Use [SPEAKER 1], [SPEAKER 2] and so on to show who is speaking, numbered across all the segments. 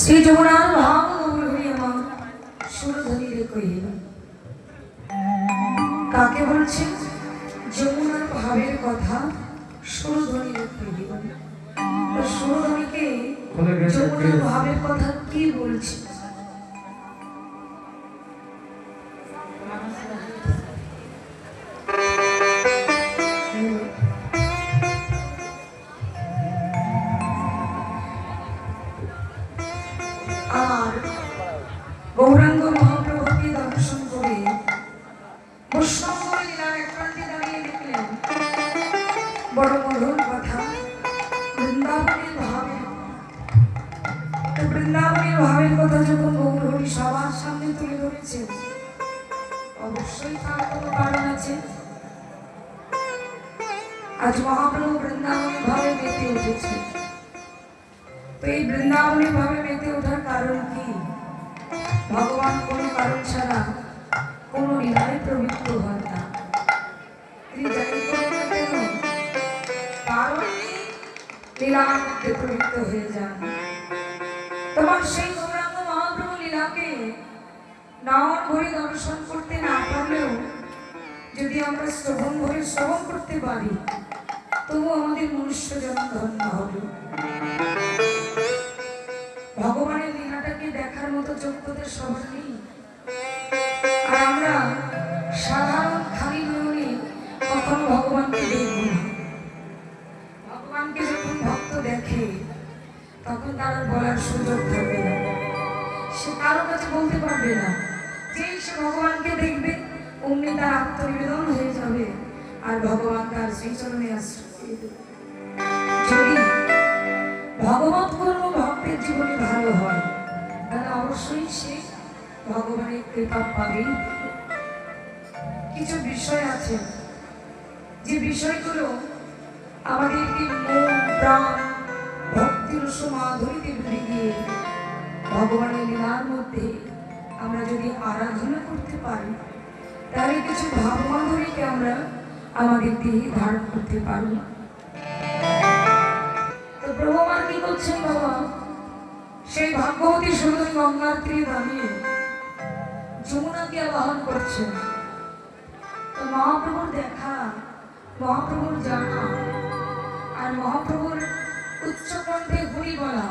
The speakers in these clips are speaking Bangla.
[SPEAKER 1] শ্রী যমুনার ভাব আমার সুরধনী কহিল কাকে বলছে? যমুনার ভাবের কথা সুরধনী তো সুরধনীকে যমুনার ভাবের কথা কি বলছে? গৌরাঙ্গ মহাপ্রভুকে দর্শন করে বড় মধুর কথা। বৃন্দাবনের ভাবে বৃন্দাবনের ভাবের কথা যখন গৌরহরি সবার সামনে তুলে ধরেছেন, অবশ্যই তার কোনো কারণ আছে। আজ মহাপ্রভু বৃন্দাবনের ভাবে মেতে উঠেছে তো এই বৃন্দাবনী ভাবে মেতে ওঠার কারণ কি? ভগবান কোনো কারণ ছাড়া কোনো লীলায় প্রবৃত্ত হন না। তিনি প্রবৃত্ত হয়ে যান সেই গৌরাঙ্গ মহাপ্রভু লীলাকে ভরে দর্শন করতে না পারলেও যদি আমরা শ্রবণ ভরে শ্রবণ করতে পারি তবু আমাদের মনুষ্য জন্ম ধন্য হবে। লীলাটাকে দেখার মতো যোগ্যতা সবার নেই। আর আমরা সাধারণ খালি নয়নে কখনো ভগবানকে দেখব না। ভগবানকে যখন ভক্ত দেখে, তখন তার বলার সুযোগ থাকবে না। সে কারও কাছে বলতে পারবে না। যেই সে ভগবানকে দেখবে, অমনি তার আত্মনিবেদন হয়ে যাবে, আর ভগবান তার শ্রীচরণে আশ্রয় অবশ্যই সে ভগবানের কৃপা পাবেই। কিছু বিষয় আছে। যে বিষয়গুলো আমাদেরকে মন, প্রাণ ভক্তির মাধুরীতে ভুলে গিয়ে ভগবানের লীলার মধ্যে আমরা যদি আরাধনা করতে পারি, তাহলে কিছু ভাবমাধুরীকে আমরা আমাদের দেহে ধারণ করতে পারব। তো প্রভুমান কি করছেন বাবা সেই ভাগ্যবতী সুন্দরী গঙ্গার তীরে দাঁড়িয়ে যমুনাকে আবাহন করছেন মহাপ্রভুর দেখা, মহাপ্রভুর জানা, আর মহাপ্রভুর উচ্চ কণ্ঠে বলা,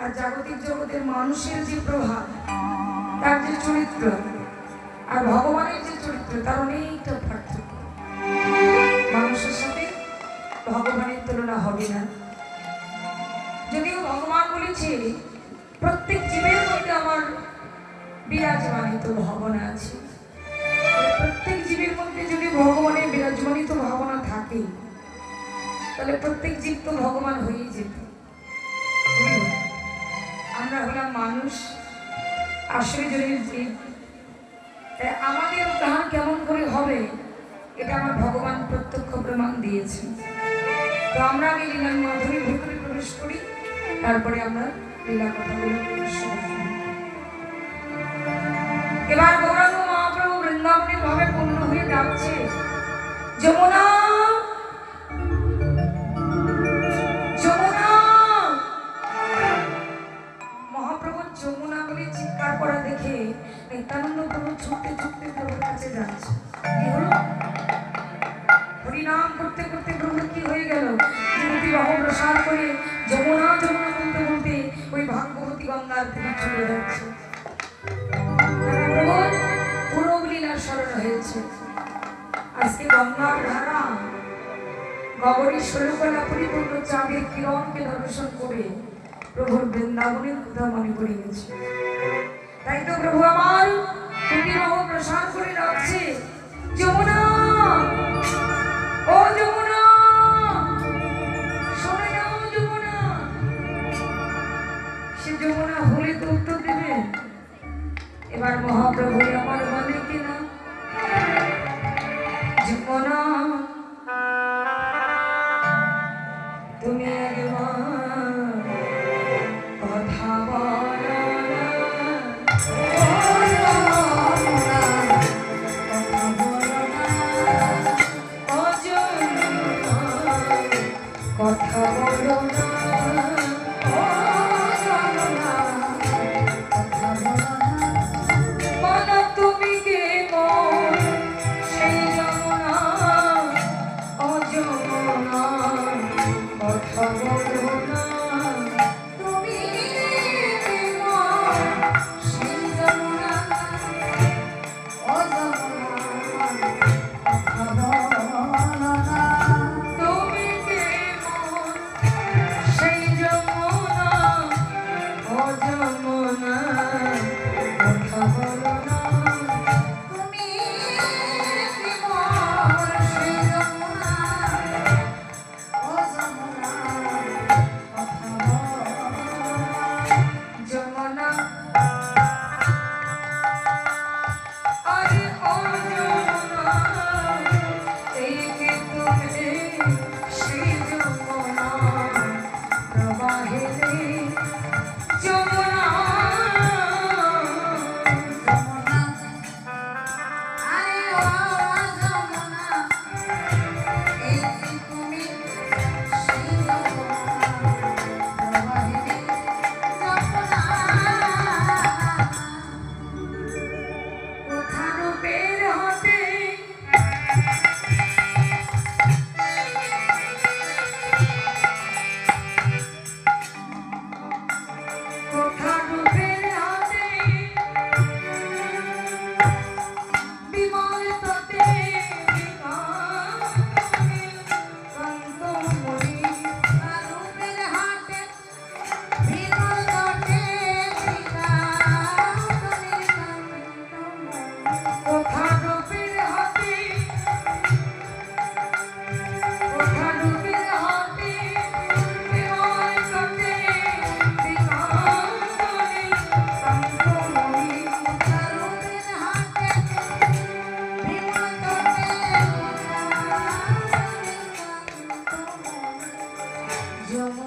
[SPEAKER 1] আর জাগতিক জগতের মানুষের যে প্রভাব, তার যে চরিত্র, আর ভগবানের যে চরিত্র, তার অনেকটা পার্থক্য। মানুষের সাথে ভগবানের তুলনা হবে না। যদিও ভগবান বলেছে প্রত্যেক জীবের মধ্যে আমার বিরাজমানিত ভাবনা আছে। প্রত্যেক জীবের মধ্যে যদি ভগবানের বিরাজমানিত ভাবনা থাকে, তাহলে প্রত্যেক জীব তো ভগবান হয়েই যেত। আমরা হলাম মানুষ, আসলে জীব আমাদের তাহা কেমন করে হবে, এটা আমার ভগবান প্রত্যক্ষ প্রমাণ দিয়েছে তো আমরা লীলার তারপরে আমরা লীলা কথাগুলো এবার গৌরাঙ্গ মহাপ্রভু বৃন্দাবনের ভাবে পূর্ণ হয়ে যাচ্ছে। যমুনা যমুনা। মহাপ্রভু যমুনা বলে চিৎকার করা দেখে নিত্যানন্দ প্রভু ছুটতে ছুটতে ষোলকলা পরিপূর্ণ চাঁদের কিরণকে দর্শন করে প্রভুর বৃন্দাবনের কথা মনে করে তাই তো প্রভু আমার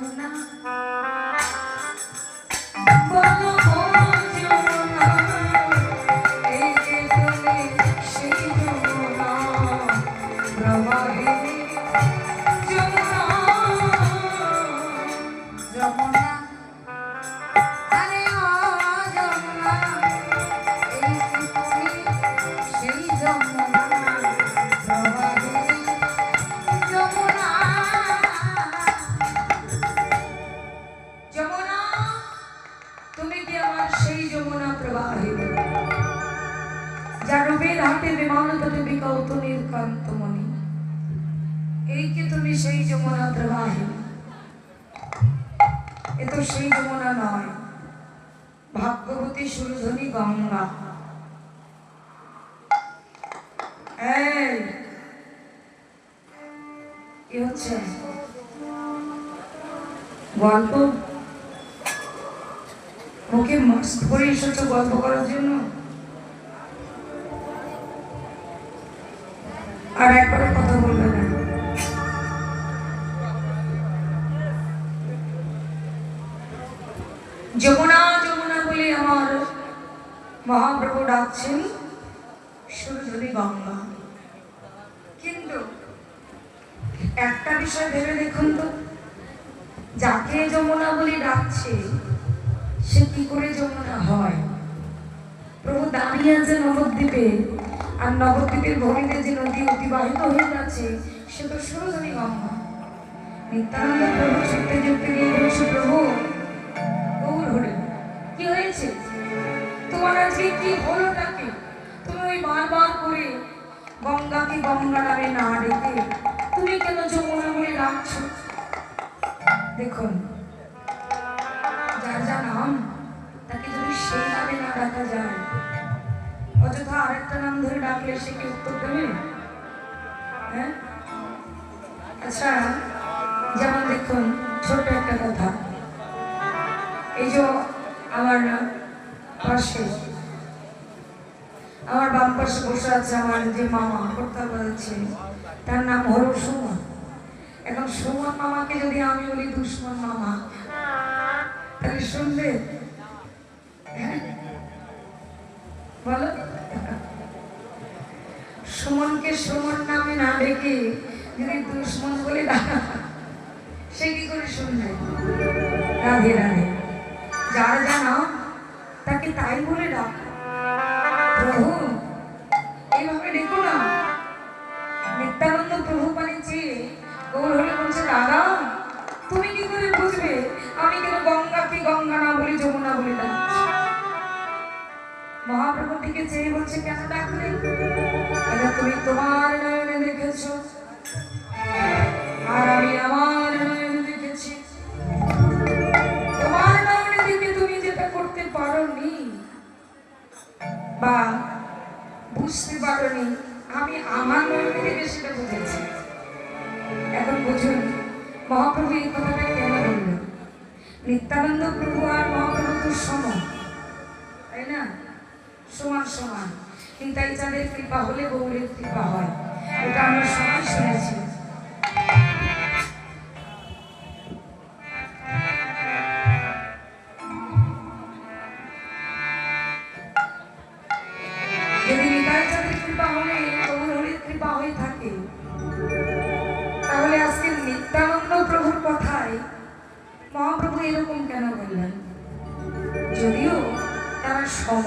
[SPEAKER 2] বিকাশনের
[SPEAKER 1] যমুনা বলো ও যমুনা সেই যমুনা নয় ভাগ্যবতী সুরধনী গঙ্গা। কি হচ্ছে? গল্প? মাস্ক গল্প করার জন্য? আর একবার কথা বলবে না। যমুনা যমুনা বলে আমার মহাপ্রভু ডাকছেন সুরধনী গঙ্গা। কিন্তু একটা বিষয় ভেবে দেখুন তো, যাকে যমুনা বলে ডাকছে, সে কি করে যমুনা হয়? প্রভু দাঁড়িয়ে আছে নবদ্বীপে, আর নবদ্বীপের ভূমিতে যে নদী অতিবাহিত হয়ে যাচ্ছে, সে তো সুরধনী গঙ্গা। নিত্যানন্দ প্রভু ছুটতে ছুটতে গিয়ে বলছে, প্রভু হয়েছে তোমার আজকে কি হলোটা কি তুমি বারবার করে গঙ্গাকে গঙ্গা নামে না ডেকে তুমি কেন যমুনা বলে ডাকছো? দেখুন, যার যা নাম, তাকে যদি সেই নামে না ডাকা যায়, অযথা আরেকটা নাম ধরে ডাকলে সে কি উত্তর দেবে? হ্যাঁ? আচ্ছা যেমন দেখুন, ছোট্ট একটা কথা। এই যে আমার পাশে। আমার বাম পাশে বসে আছে আমার যে মামা কর্তা বলেছে তার নাম হলো সুমন। এখন সুমন মামাকে যদি আমি বলি দুশ্মন মামা, তাহলে শুনবে? হ্যাঁ? বলো। সুমনকে সুমন নামে না ডেকে যদি দুশ্মন বলে, সে কি করে শুনবে? রাধে রাধে। যার জানা তাকে তাই বলে ডাক। প্রভু, এইভাবে না। নিত্যানন্দ প্রভু হলে বলছে, দাদা, তুমি কি করে বুঝবে? আমি কেন গঙ্গাকে গঙ্গা না বলি, যমুনা বলে ডাকছি? মহাপ্রভুর দিকে চেয়ে বলছে, কেন ডাকলে? এটা তুমি তোমার নয়নে দেখেছ। আর আমি আমার বা বুঝতে পারোনি, আমি আমার নয়নে দেখে সেটা বুঝেছি। এখন বুঝুন, মহাপ্রভু এই কথাটা কেন বললেন? নিত্যানন্দ প্রভু আর মহাপ্রভু তো সমান, তাই না? সমান সমান। কিন্তু এই যাদের কৃপা হলে গৌরের কৃপা হয়। এটা আমরা সবাই শুনেছি। কৃপা হয়ে প্রভুর কৃপা হয়ে থাকে। তাহলে আজকে নিত্যানন্দ প্রভুর কথায় মহাপ্রভু এরকম কেন বললেন? যদিও তারা সম,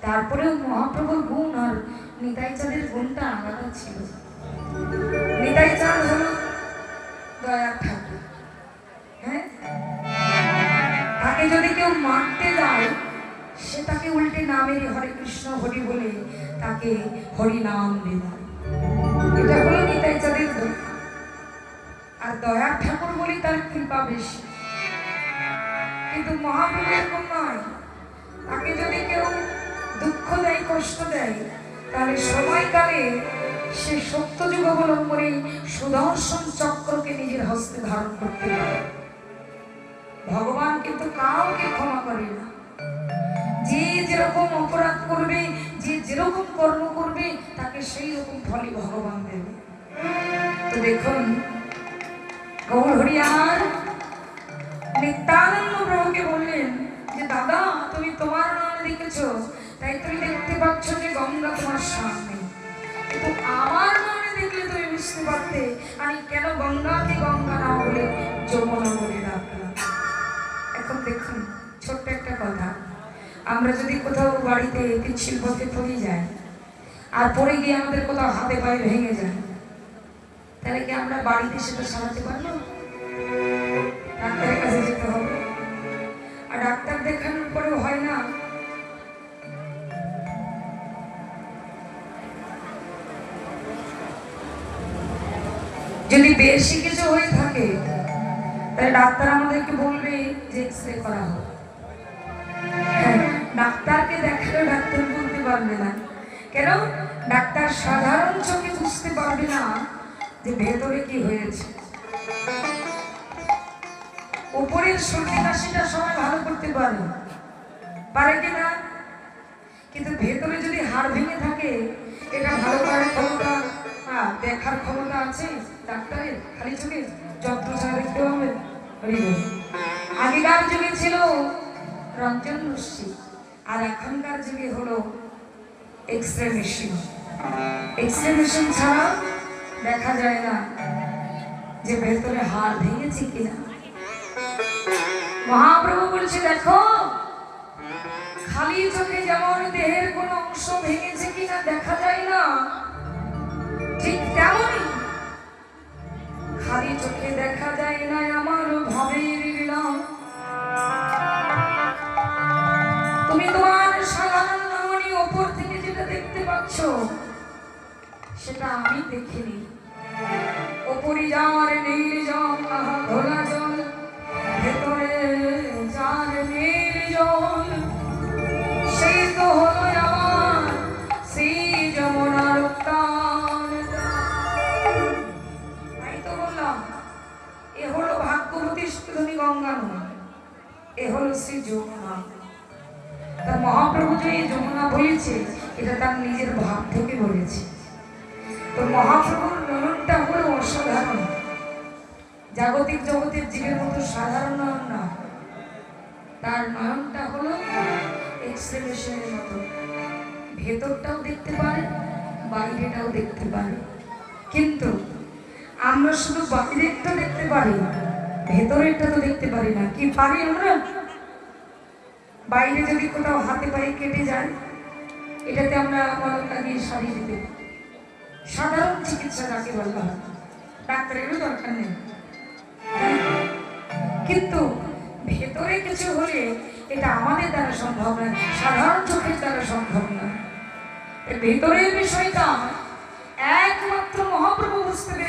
[SPEAKER 1] তারপরেও মহাপ্রভুর গুণ আর নিতাই চাঁদের গুণটা আলাদা ছিল। নিতাই চাঁদ হল দয়া ঠাকুর হ্যাঁ? তাকে যদি কেউ মারতে যায় সে তাকে উল্টে নামের হরে কৃষ্ণ হরি বলে তাকে হরি নাম দেয় এটা হলো নিতাই চাঁদের আর দয়ার ঠাকুর বলে তার কৃপা বেশি। কিন্তু মহাপ্রভু এরকম নয় তাকে যদি কেউ দুঃখ দেয়, কষ্ট দেয়, তাহলে সময়কালে সে সত্য সত্যযুগ অবলম্বনে সুদর্শন চক্রকে নিজের হস্তে ধারণ করতে পারে। ভগবান কিন্তু কাউকে ক্ষমা করে না। যে যেরকম অপরাধ করবে, যে যেরকম কর্ম করবে, তাকে সেই রকম ফলই ভগবান দেবে। তো দেখুন গৌর হরিয়ার নিত্যানন্দ প্রভুকে বললেন যে, দাদা, তুমি তোমার নয়নে দেখেছ তাই তুমি দেখতে পাচ্ছ যে গঙ্গা তোমার সামনে। কিন্তু আমার নয়নে দেখলে তুমি বুঝতে পারতে, আমি কেন গঙ্গাকে গঙ্গা না বলে যমুনা বলে ডাকলাম? আমরা যদি কোথাও বাড়িতে পিচ্ছিল পথে পড়ে যাই আর পড়ে গিয়ে আমাদের কোথাও হাতে পায়ে ভেঙে যায় তাহলে কি আমরা বাড়িতে সেটা সারাতে পারব? ডাক্তারের কাছে যেতে হবে। আর ডাক্তার দেখানোর পরেও হয় না। যদি বেশি কিছু হয়ে থাকে তাহলে ডাক্তার আমাদেরকে বলবে যে এক্স রে করা হ্যাঁ, ডাক্তারকে দেখালে ডাক্তার বলতে পারবে না। কেন? ডাক্তার সাধারণ চোখে বুঝতে পারবে না যে ভেতরে কি হয়েছে। উপরের সর্দি কাশিটা সবাই ভালো করতে পারে। পারে কি না? কিন্তু ভেতরে যদি হাড় ভেঙে থাকে এটা ভালো করার ক্ষমতা হ্যাঁ, দেখার ক্ষমতা আছে ডাক্তারের? খালি চোখে যত্ন ছাড়া দেখতে হবে। আগেকার যুগে ছিল রঞ্জন রশ্মি আর এখনকার যুগে হলো এক্স রে ছাড়া দেখা যায় না যে ভেতরে হাড় ভেঙেছে কিনা। মহাপ্রভু বলছে, দেখো, খালি চোখে যেমন দেহের কোন অংশ ভেঙেছে কিনা দেখা যায় না, ঠিক তেমনই খালি চোখে দেখা যায় না আমার ভাবের তুমি গঙ্গা নয় এ হলো শ্রী যমুনা। তা মহাপ্রভু যে এই যমুনা বলেছে, এটা তার নিজের ভাব থেকে বলেছে। তো মহাপ্রভুর নয়নটা হলো অসাধারণ। জাগতিক জগতের জীবের মতো সাধারণ নয়ন না। তার নয়নটা হলো এক্সপ্রেশনের মতো। ভেতরটাও দেখতে পারে, বাইরেটাও দেখতে পারে। কিন্তু আমরা শুধু বাইরেরটা দেখতে পারি ভেতরেরটা তো দেখতে পারি না। কি পারি আমরা? বাইরে যদি কোথাও হাতে পায়ে কেটে যায়, এটাতে আমরা মলম লাগিয়ে সারিয়ে দিতে সাধারণ চিকিৎসা যাকে বলা হয়? ডাক্তারেরও দরকার নেই। কিন্তু ভেতরে কিছু হলে এটা আমাদের দ্বারা সম্ভব নয়, সাধারণ চোখের দ্বারা সম্ভব নয়। ভেতরের বিষয়টা একমাত্র মহাপ্রভু বুঝতে পেরেছে